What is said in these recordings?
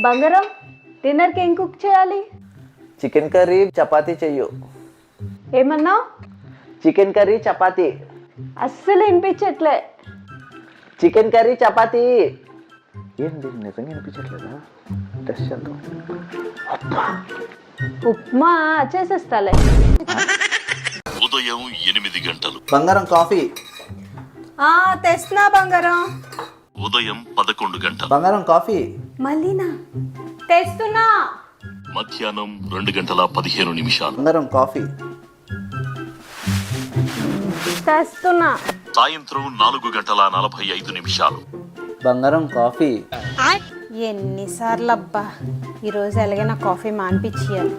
బంగారం డిన్నర్కి ఏం కుక్ చేయాలి? చికెన్ కర్రీ చపాతీ చెయ్యు. ఏమన్నా? Chicken curry chapati. అస్సలు వినిపించట్లే. Chicken curry chapati. ఏంటి నిజంగా వినిపించట్లేదా? టెస్ట్ చేద్దాం. ఉప్మా చేసేస్తాలే. ఉదయం ఎనిమిది గంటలు. బంగారం కాఫీ. ఆ, తెస్తున్నా బంగారం. ఉదయం పదకొండు గంటలు. బంగారం కాఫీ. మళ్ళీనా? తెస్తున్నా. మధ్యాహ్నం రెండు గంటల పదిహేను నిమిషాలు. బంగారం కాఫీ. తెస్తున్నా. సాయంత్రం నాలుగు గంటల నలభై ఐదు నిమిషాలు. బంగారం కాఫీ. ఎన్నిసార్లు అబ్బా ఈరోజు ఎలాగైనా కాఫీ మానిపించేయాలి.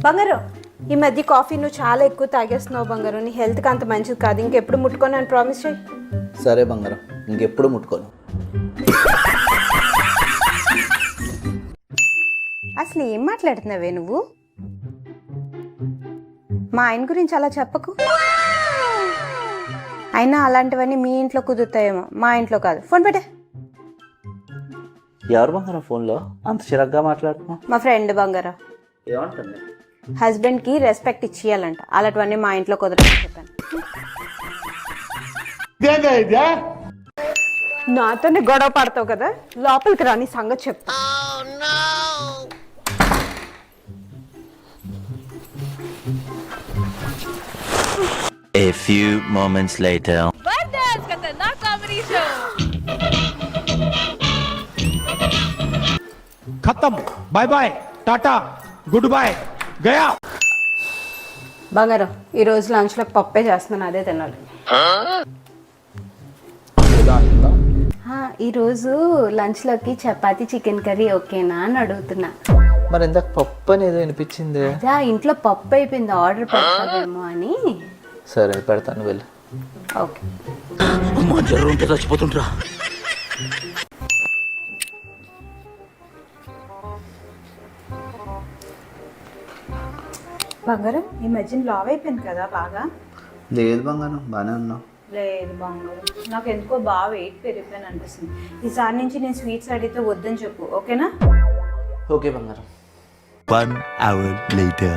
బంగారం ఈ మధ్య కాఫీ నువ్వు చాలా ఎక్కువ తాగేస్తున్నావు బంగారం. నీ హెల్త్కి అంత మంచిది కాదు. ఇంకెప్పుడు ముట్టుకొని అని ప్రామిస్ చేయి. సరే బంగారం ఇంకెప్పుడు ముట్టుకోను. అసలు ఏం మాట్లాడుతున్నావే నువ్వు? మా ఆయన గురించి అలా చెప్పకు. అయినా అలాంటివన్నీ మీ ఇంట్లో కుదురుతాయేమో మా ఇంట్లో కాదు. ఫోన్ పెట్టే. ఎవరు బంగారం ఫోన్లో? అంత చిరగ్గా మాట్లాడుతున్నావు. మా ఫ్రెండ్ బంగారం. ఏమంటుంది? హస్బెండ్కి రెస్పెక్ట్ ఇచ్చేయాలంట. అలాంటివన్నీ మా ఇంట్లో కుదరని చెప్పాను. నాతోనే గొడవ పడతావు కదా లోపలికి రాని సంగతి చెప్తా. Few moments later. Бандас, Катерина Камрі Шоу! ఖతం బాయ్ బాయ్ టాటా గుడ్ బాయ్ గయా బంగారం ఈ రోజు లంచ్లో పప్పే చేస్తున్నాను అదే తినాలి. ఈరోజు ఈ రోజు లంచ్లోకి చపాతి చికెన్ కర్రీ ఓకేనా అని అడుగుతున్నా. మరి ఇందాక పప్పు అనేది వినిపించింది ఆ ఇంట్లో పప్పు అయిపోయింది ఆర్డర్ పెట్టాలేమో అని. సరే పెడతాను వెళ్ళు. ఓకే. జ్వరం ఉంటే చచ్చిపోతుండ్రా. బంగారం ఈ మధ్యన లావ్ అయిపోయింది కదా బాగా? లేదు బంగారం బాగానే ఉన్నావు లేదు బంగారం. నాకు ఎందుకో బాగా వెయిట్ పెరిగిపోయింది అనిపిస్తుంది. ఈసారి నుంచి నేను స్వీట్స్ అడిగితే వద్దని చెప్పు ఓకేనా? ఓకే బంగారం. One hour later.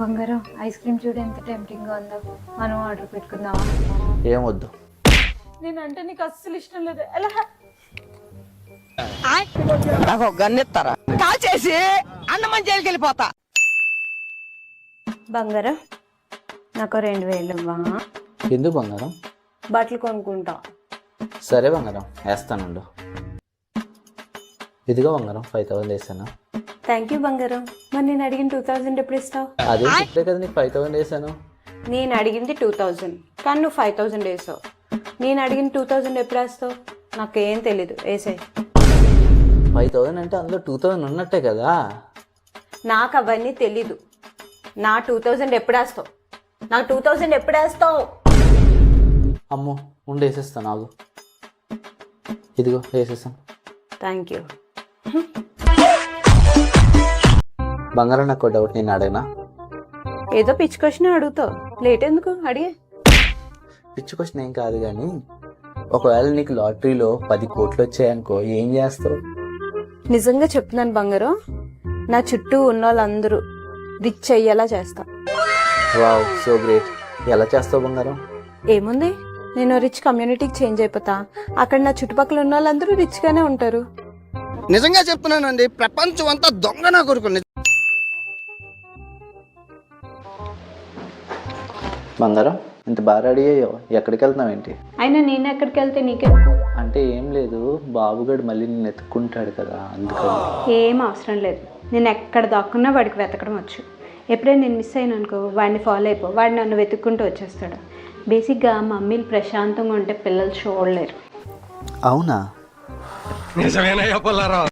బంగారం ఐస్ క్రీమ్ చూడు ఎంత టెంప్టింగ్గా ఉందో. మనం ఆర్డర్ పెట్టుకుందామా? ఏం వద్దు. నేనంటే నీకు అస్సలు ఇష్టం లేదు. ఎలా? నాకు ఒక గన్ ఇస్తారా? కాల్ చేసి అన్నమని జైలుకి వెళ్ళిపోతా. బంగారం నాకు రెండు వేలు ఇవ్వా. ఎందుకు బంగారం? బట్టలు కొనుక్కుంటా. సరే బంగారం వేస్తానుండు. ఇదిగో బంగారం ఫైవ్ థౌసండ్ వేసాను థ్యాంక్ యూ బంగారం మరి నేను అడిగిన టూ థౌజండ్ ఎప్పుడు ఇస్తావు? అదే చెప్పలే కదా నీకు ఫైవ్ థౌసండ్ వేసాను. నేను అడిగింది టూ థౌజండ్ కానీ నువ్వు ఫైవ్ థౌజండ్ వేసావు. నేను అడిగిన టూ థౌజండ్ ఎప్పుడు వేస్తావు? నాకేం తెలీదు. వేసాయి. ఫైవ్ థౌసండ్ అంటే అందులో టూ థౌసండ్ ఉన్నట్టే కదా? నాకు అవన్నీ తెలీదు. నా టూ థౌజండ్ ఎప్పుడు వేస్తావు? నాకు టూ థౌజండ్ ఎప్పుడు వేస్తావు? అమ్మో ఉండి వేసేస్తాను ఆగు. ఇదిగో వేసేస్తాను. థ్యాంక్ యూ బంగారం నాకు డౌట్ నేను అడిగినా ఏదో పిచ్చి క్వశ్చన్ అడుగుతావు. లేట్ ఎందుకు? అడిగే. పిచ్చి క్వశ్చన్ ఏం కాదు కానీ ఒకవేళ నీకు లాటరీలో పది కోట్లు వచ్చాయనుకో ఏం చేస్తావు? నిజంగా చెప్తున్నాను బంగారం నా చుట్టూ ఉన్న వాళ్ళందరూ రిచ్ అయ్యేలా చేస్తా. వావ్ సో గ్రేట్ ఎలా చేస్తావు బంగారం? ఏముంది? నేను రిచ్ కమ్యూనిటీకి చేంజ్ అయిపోతా. అక్కడ నా చుట్టుపక్కల ఉన్న వాళ్ళందరూ రిచ్ గానే ఉంటారు. నిజంగా చెప్తున్నానండి ప్రపంచం అంతా దొంగ నా కొడుకు బంగారం? ఇంత బాగా రెడీ అయ్యావు. ఎక్కడికి వెళ్తున్నావు ఏంటి? అయినా నేను ఎక్కడికి వెళ్తే నీకెందుకు? అంటే ఏం లేదు. బాబుగడు మళ్ళీ నేను ఎత్తుక్కుంటాడు కదా అందుకని. ఏం అవసరం లేదు. నేను ఎక్కడ దాక్కున్నా వాడికి వెతకడం వచ్చు. ఎప్పుడైనా నేను మిస్ అయినా అనుకో వాడిని ఫాలో అయిపో. వాడు నన్ను వెతుక్కుంటూ వచ్చేస్తాడు. బేసిక్గా మమ్మీలు ప్రశాంతంగా ఉంటే పిల్లలు చూడలేరు. అవునా? పుల్లారావు.